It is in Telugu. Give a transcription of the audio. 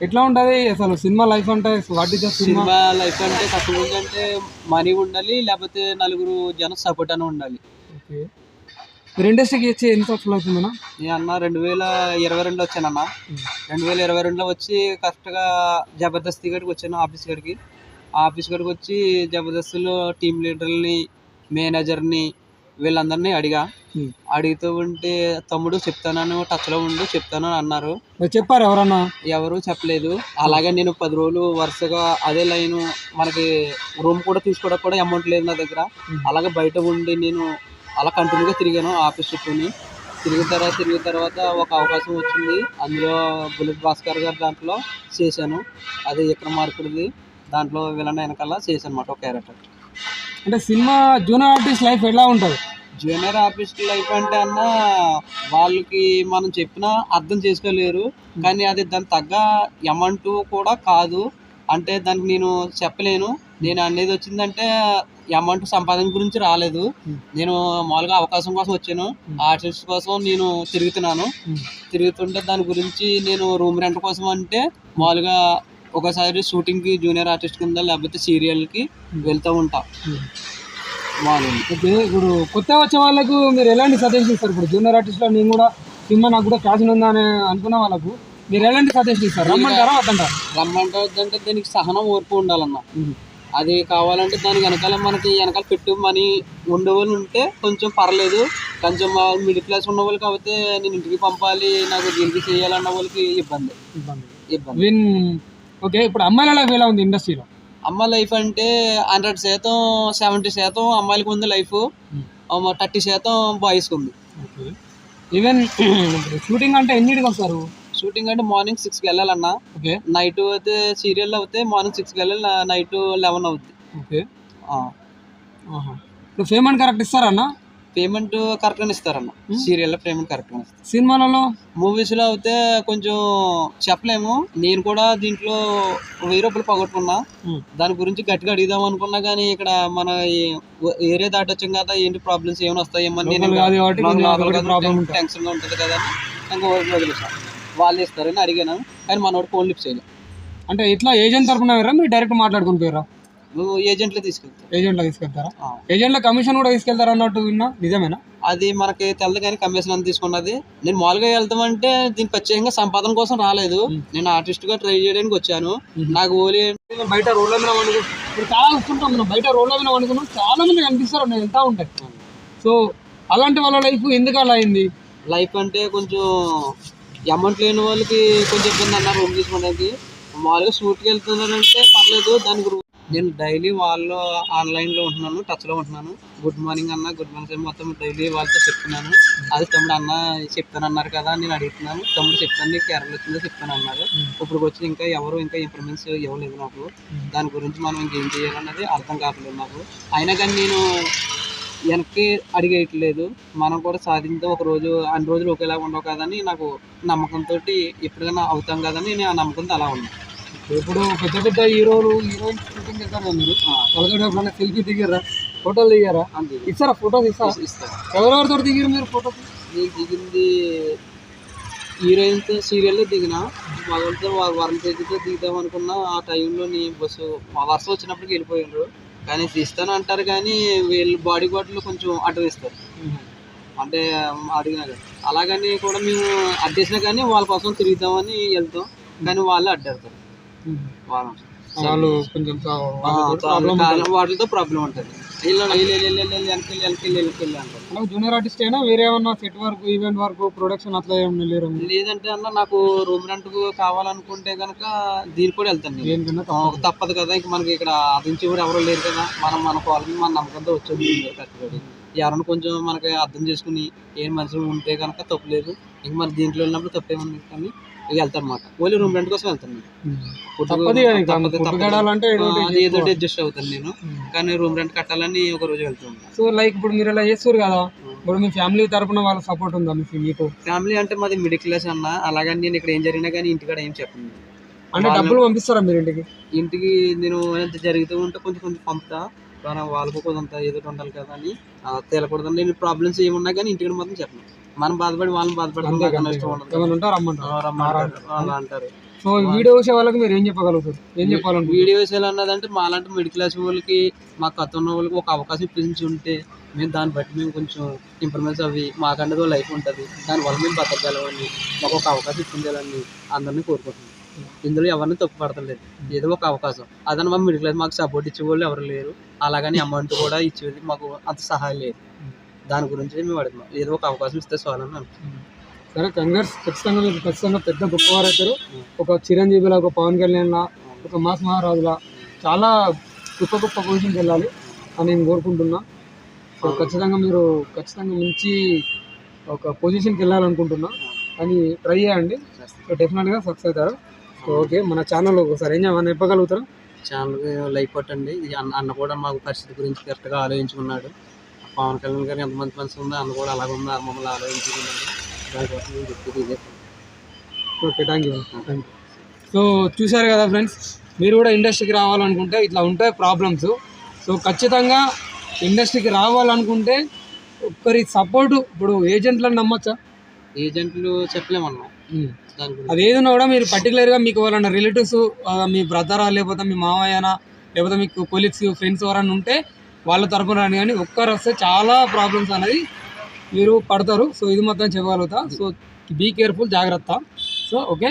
ఎట్లా ఉంటది? అసలు సినిమా లైఫ్ అంటే వాట్ ఇస్ సినిమా? లైఫ్ అంటే కష్టం అంటే మనీ ఉండాలి లేకపోతే నలుగురు జనం సపోర్ట్ అని ఉండాలి. ఓకే. మీరు ఇండస్ట్రీకి వచ్చి ఎన్ని సంవత్సరాలు అవుతుందన్నా? నేను అన్న రెండు వేల ఇరవై రెండులో వచ్చానన్న. రెండు వేల ఇరవై రెండులో వచ్చి కరెక్ట్గా జబర్దస్త్ గడికి వచ్చాను ఆఫీస్ గడికి ఆఫీస్ గడికి వచ్చి జబర్దస్త్లో టీం లీడర్ని మేనేజర్ని వీళ్ళందరినీ అడిగా. అడుగుతూ ఉంటే తమ్ముడు చెప్తానని టచ్లో ఉండు చెప్తాను అని అన్నారు చెప్పారు ఎవరన్నా? ఎవరు చెప్పలేదు. అలాగే నేను పది రోజులు వరుసగా అదే లైన్ మనకి రూమ్ కూడా తీసుకోవడానికి కూడా అమౌంట్ లేదు నా దగ్గర. అలాగే బయట ఉండి నేను అలా కంటిన్యూగా తిరిగాను ఆఫీస్ చుట్టూని తిరిగిన తర్వాత తిరిగిన తర్వాత ఒక అవకాశం వచ్చింది. అందులో బుల్లెట్ భాస్కర్ గారు దాంట్లో చేశాను. అది ఇక్కడ మార్కుడిది దాంట్లో విలన్ వెనకాల చేశాను అనమాట ఒక క్యారెక్టర్. అంటే సినిమా జూనియర్ ఆర్టిస్ట్ లైఫ్ ఎలా ఉంటుంది? జూనియర్ ఆర్టిస్ట్ లైఫ్ అంటే అన్న వాళ్ళకి మనం చెప్పినా అర్థం చేసుకోలేరు. కానీ అది దాని తగ్గ అమౌంట్ కూడా కాదు. అంటే దానికి నేను చెప్పలేను. నేను అనేది వచ్చిందంటే అమౌంట్ సంపాదన గురించి రాలేదు. నేను మామూలుగా అవకాశం కోసం వచ్చాను. ఆర్టిస్ట్ కోసం నేను తిరుగుతున్నాను. తిరుగుతుంటే దాని గురించి నేను రూమ్ రెంట్ కోసం అంటే మామూలుగా ఒకసారి షూటింగ్కి జూనియర్ ఆర్టిస్ట్ కింద లేకపోతే సీరియల్కి వెళ్తూ ఉంటా. ఓకే ఇప్పుడు కొత్త వచ్చే వాళ్ళకు మీరు ఎలాంటి సజెషన్ ఇస్తారు? ఇప్పుడు జూనియర్ ఆర్టిస్ట్లో నేను కూడా సినిమా నాకు కూడా ఫ్యాషన్ ఉందా అని అనుకున్న వాళ్ళకు మీరు ఎలాంటి సజెషన్ ఇస్తారు? రమ్మంటారా వద్దంటారా? రమ్మంటే దానికి సహనం ఓర్పు ఉండాలన్న. అది కావాలంటే దాని వెనకాల మనకి వెనకాల పెట్టు మనీ ఉండేవాళ్ళు ఉంటే కొంచెం పర్లేదు. కొంచెం మిడిల్ క్లాస్ ఉన్న వాళ్ళు కాకపోతే నేను ఇంటికి పంపాలి నాకు దీనికి చేయాలన్న వాళ్ళకి ఇబ్బంది. ఇబ్బంది. ఓకే ఇప్పుడు అమ్మాయిల లైఫ్ ఎలా ఉంది ఇండస్ట్రీలో? అమ్మ లైఫ్ అంటే హండ్రెడ్ శాతం సెవెంటీ శాతం అమ్మాయిలకి ఉంది లైఫ్. థర్టీ శాతం బాయ్స్కి ఉంది. ఈవెన్ షూటింగ్ అంటే ఎన్నిటికి వస్తారు? షూటింగ్ అంటే మార్నింగ్ సిక్స్కి వెళ్ళాలన్నా. ఓకే నైట్ అయితే సీరియల్ అవుతే మార్నింగ్ సిక్స్కి వెళ్ళాలి నైట్ లెవెన్ అవుద్ది ఓకే. ఇప్పుడు పేమెంట్ కరెక్ట్ ఇస్తారన్న పేమెంట్ కరెక్ట్గా ఇస్తారన్న సీరియల్లో పేమెంట్ కరెక్ట్గా ఇస్తారు. సినిమాలలో? మూవీస్లో అయితే కొంచెం చెప్పలేము. నేను కూడా దీంట్లో వెయ్యి రూపాయలు పోగొట్టుకున్నా. దాని గురించి గట్టిగా అడిగిదాం అనుకున్నా కానీ ఇక్కడ మన ఏరియా దాటొచ్చాం కదా ఏంటి ప్రాబ్లమ్స్ ఏమైనా ఉంటుంది. టెన్షన్గా ఉంటుంది కదా అని వదిలేసాను వాళ్ళు ఇస్తారని అడిగాను. కానీ మనోడు ఫోన్ లిప్స్ చేయలేదు. అంటే ఇట్లా ఏజెంట్ తరపున వేరా మీరు డైరెక్ట్ మాట్లాడుకుని పోయారా నువ్వు ఏజెంట్లో తీసుకెళ్తావు. ఏజెంట్లో తీసుకెళ్తారా. ఏజెంట్ల కమిషన్ కూడా తీసుకెళ్తారా అన్నట్టు విన్నా? నిజమేనా? అది మనకి తెలదు కానీ కమిషన్ అని తీసుకున్నది. నేను మామూలుగా వెళ్తామంటే దీనికి ప్రత్యేకంగా సంపాదన కోసం రాలేదు. నేను ఆర్టిస్ట్గా ట్రై చేయడానికి వచ్చాను. నాకు ఓలీ బయట రోడ్ల మీద ఇప్పుడు చాలా చూస్తుంటాం మనం బయట రోడ్ల మీద వండుకున్నాం. చాలా మంది కనిపిస్తారు నేను ఎంత ఉంటాయి సో అలాంటి వాళ్ళ లైఫ్ ఎందుకు అలా అయింది? లైఫ్ అంటే కొంచెం అమౌంట్ లేని వాళ్ళకి కొంచెం ఇబ్బంది అన్నారు రూమ్ తీసుకోవడానికి. మామూలుగా షూట్కి వెళ్తున్నారంటే పర్లేదు దాని గురించి నేను డైలీ వాళ్ళు ఆన్లైన్లో ఉంటున్నాను టచ్లో ఉంటున్నాను. గుడ్ మార్నింగ్ అన్న గుడ్ మార్నింగ్ మొత్తం డైలీ వాళ్ళతో చెప్తున్నాను. అది తమ్ముడు అన్న చెప్తాను అన్నారు కదా నేను అడుగుతున్నాను. తమ్ముడు చెప్తాను నీకు కేరళ వచ్చిందో చెప్తాను అన్నారు ఇప్పుడు వచ్చి ఇంకా ఎవరు ఇంకా ఇన్ఫర్మేషన్ ఇవ్వలేదు నాకు. దాని గురించి మనం ఇంకేం చేయాలన్నది అర్థం కావట్లేదు నాకు. అయినా కానీ నేను వెనక్కి అడిగేయట్లేదు. మనం కూడా సాధించే ఒక రోజు అన్ని రోజులు ఒకేలా ఉండవు కదని నాకు నమ్మకంతో ఎప్పటికైనా అవుతాం కదని నేను ఆ నమ్మకంతో అలా ఉన్నాను ఇప్పుడు పెద్ద పెద్ద హీరోలు హీరోయిన్ షూటింగ్ వెళ్తారు మీరు? వాళ్ళతో ఎప్పుడైనా సెల్ఫీ దిగారా? ఫోటోలు దిగారా? అంతే. ఇస్తారా? ఫోటోస్ ఇస్తారా? ఇస్తాను ఎవరెవరితో దిగారు మీరు ఫోటోస్? నేను దిగింది హీరోయిన్తో సీరియల్లో దిగిన మగవాళ్ళతో వరం తేజీతో దిగుదాం అనుకున్నా ఆ టైంలో నీ బస్సు మా వరుస వచ్చినప్పటికి వెళ్ళిపోయినారు కానీ తీస్తాను అంటారు కానీ వీళ్ళు బాడీ గార్డులు కొంచెం అడ్డు ఇస్తారు అంటే అడిగినా అలాగని కూడా మేము అడ్డేసినా కానీ వాళ్ళ కోసం తిరుగుతామని వెళ్తాం. కానీ వాళ్ళు అడ్డేస్తారు. వాళ్ళు కొంచెం వాటితో ప్రాబ్లం ఉంటుంది. జూనియర్ ఆర్టిస్ట్ అయినా వేరే ఏమన్నా set work event work production అట్లా ఏమన్నా లేరు లేదంటే అన్న నాకు రూమ్ రెంట్ కావాలనుకుంటే కనుక దీనికి కూడా వెళ్తాను తప్పదు. కదా ఇంక మనకి ఇక్కడ ఆదించి కూడా ఎవరు లేరు కదా. మనం మన కాలం మన నమ్మకంతో వచ్చేది కష్టపడి ఎవరైనా కొంచెం మనకి అర్థం చేసుకుని ఏం మనుషులు ఉంటే కనుక తప్పు లేదు. ఇంక మరి దీంట్లో వెళ్ళినప్పుడు తప్పేముంది కానీ వెళ్తాను అనమాట ఓన్లీ రూమ్ రెంట్ కోసం వెళ్తాను ఏదో అడ్జస్ట్ అవుతాను నేను. కానీ రూమ్ రెంట్ కట్టాలని ఒక రోజు వెళ్తాను సో లైక్ ఇప్పుడు మీరు ఇలా చేస్తారు కదా ఇప్పుడు మీ ఫ్యామిలీ తరపున వాళ్ళ సపోర్ట్ ఉందా మీకు ఫ్యామిలీ అంటే మాది మిడిల్ క్లాస్ అన్న. అలాగని నేను ఇక్కడ ఏం జరిగినా కానీ ఇంటికాడ ఏం చెప్పను. అంటే డబ్బులు పంపిస్తారా మీరు ఇంటికి? ఇంటికి నేను ఎంత జరుగుతూ ఉంటే కొంచెం కొంచెం పంపుతా. కానీ వాళ్ళకు కొంత ఏదో ఉండాలి కదా అని. తేలకూడదని నేను ప్రాబ్లమ్స్ ఏమున్నా కానీ ఇంటికి మాత్రం చెప్పను మనం బాధపడి వాళ్ళని అలా అంటారు. సో వీడియో చూసే వాళ్ళకి మీరు ఏం చెప్పగలుగుతారు? ఏం చెప్పాలంటే వీడియోస్ ఎలా అన్నదంటే మాలాంటి మిడిల్ క్లాస్ వాళ్ళకి మా కథ ఉన్న వాళ్ళకి ఒక అవకాశం ఇప్పించి ఉంటే మేము దాన్ని బట్టి మేము కొంచెం ఇంప్రూవ్మెంట్స్ అవి మాకంటే లైఫ్ ఉంటుంది. దానివల్ల మేము బతకగలమని మాకు ఒక అవకాశం ఇప్పించాలని అందరినీ కోరుకుంటున్నాం. ఇందులో ఎవరిని తప్పు పడతలేదు ఏదో ఒక అవకాశం. అదని మా మిడిల్ క్లాస్ మాకు సపోర్ట్ ఇచ్చే వాళ్ళు ఎవరు లేరు. అలాగని అమౌంట్ కూడా ఇచ్చేది మాకు అంత సహాయం లేదు. దాని గురించి మేము అడుగుతున్నాం. ఏదో ఒక అవకాశం ఇస్తే చాలని అనుకుంటున్నాం. సరే కంగ్రెస్ ఖచ్చితంగా మీకు ఖచ్చితంగా పెద్ద గొప్పవారు అవుతారు ఒక చిరంజీవిలా ఒక పవన్ కళ్యాణ్లా ఒక మాస్ మహారాజులా చాలా గొప్ప గొప్ప పొజిషన్కి వెళ్ళాలి అని నేను కోరుకుంటున్నా. సో ఖచ్చితంగా మీరు ఖచ్చితంగా మంచి ఒక పొజిషన్కి వెళ్ళాలనుకుంటున్నా. అని ట్రై చేయండి. సో డెఫినెట్గా సక్సెస్ అవుతారు. ఓకే మన ఛానల్ ఒకసారి ఏం చేయమని చెప్పగలుగుతారు? ఛానల్కి లైక్ కొట్టండి. అన్న అన్న కూడా మాకు పరిస్థితి గురించి కరెక్ట్గా ఆలోచించుకున్నాడు. పవన్ కళ్యాణ్ గారు ఎంతమంది మనసు ఉందో అన్న కూడా అలాగ ఉందో మమ్మల్ని ఆలోచించుకున్నాడు. దానికోసం నేను చెప్పేది ఇదే. Okay thank you thank you so చూశారు కదా ఫ్రెండ్స్ మీరు కూడా ఇండస్ట్రీకి రావాలనుకుంటే ఇట్లా ఉంటాయి ప్రాబ్లమ్స్ సో ఖచ్చితంగా ఇండస్ట్రీకి రావాలనుకుంటే ఒక్కరి సపోర్టు ఇప్పుడు ఏజెంట్లను నమ్మొచ్చా? ఏజెంట్లు చెప్పలేమన్నా అది ఏదైనా కూడా మీరు పర్టికులర్గా మీకు ఎవరైనా రిలేటివ్స్ మీ బ్రదరా లేకపోతే మీ మామయ్యనా లేకపోతే మీకు కొలీగ్స్ ఫ్రెండ్స్ ఎవరైనా ఉంటే వాళ్ళ తరపున రాని కానీ ఒక్కరు వస్తే చాలా ప్రాబ్లమ్స్ అనేది మీరు పడతారు. సో ఇది మొత్తం చెప్పగలుగుతా. సో బీ కేర్ఫుల్ జాగ్రత్త. So okay